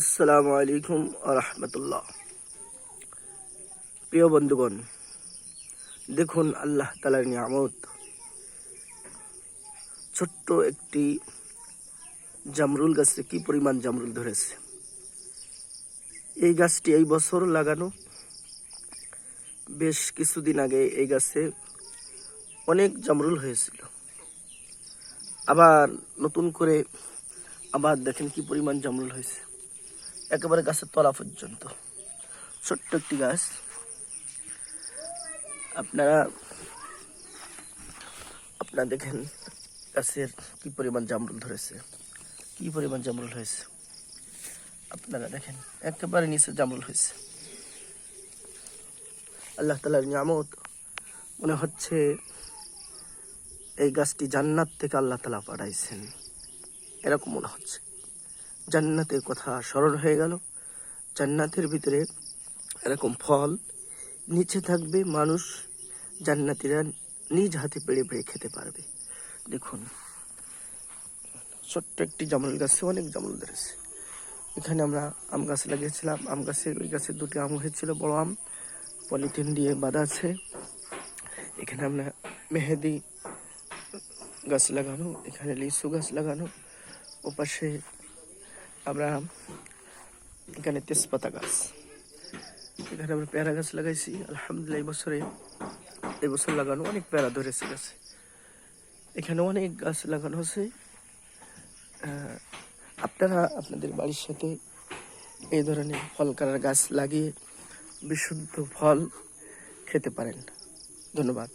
আসসালামু আলাইকুম রহমতুল্লাহ প্রিয় বন্ধুগণ, দেখুন আল্লাহ তালার নিয়ামত। ছোট্ট একটি জামরুল গাছে কি পরিমাণ জামরুল ধরেছে? এই গাছটি এই বছর লাগানো। বেশ কিছুদিন আগে এই গাছে অনেক জামরুল হয়েছিল। আবার নতুন করে আবার দেখেন কি পরিমাণ জামরুল হয়েছে। একেবারে গাছের তলা পর্যন্ত। ছোট্ট একটি গাছ। আপনারা আপনারা দেখেন গাছের কি পরিমাণ জামরুল ধরেছে। কি পরিমাণ জামরুল হয়েছে। আপনারা দেখেন, একেবারে নিচে জামরুল হয়েছে। আল্লাহ তালার নিয়ামত মনে হচ্ছে এই গাছটি জান্নাত থেকে আল্লাহ তালা পাঠাইছেন। এরকম মনে হচ্ছে। জান্নাতের কথা স্মরণ হয়ে গেল। জান্নাতের ভিতরে এরকম ফল নিচে থাকবে, মানুষ জান্নাতিরা নিজ হাতে পেড়ে পেড়ে খেতে পারবে। দেখুন, ছোট্ট একটি জামরুল গাছে, অনেক জামরুল ধরেছে। এখানে আমরা আম গাছ লাগিয়েছিলাম। আম গাছে, ওই গাছে দুটি আম হয়েছিল, বড় আম, পলিথিন দিয়ে বাঁধা আছে। এখানে আমরা মেহেদি গাছ লাগানো, এখানে লিচু গাছ লাগানো, ওপাশে আমরা এখানে তেজপাতা গাছ। এখানে আমরা পেয়ারা গাছ লাগাইছি, আলহামদুলিল্লাহ এই বছরে বছর লাগানো অনেক পেয়ারা ধরেছে গাছে। এখানে অনেক গাছ লাগানো আছে। আপনারা আপনাদের বাড়ির সাথে এই ধরনের ফল কালার গাছ লাগিয়ে বিশুদ্ধ ফল খেতে পারেন। ধন্যবাদ।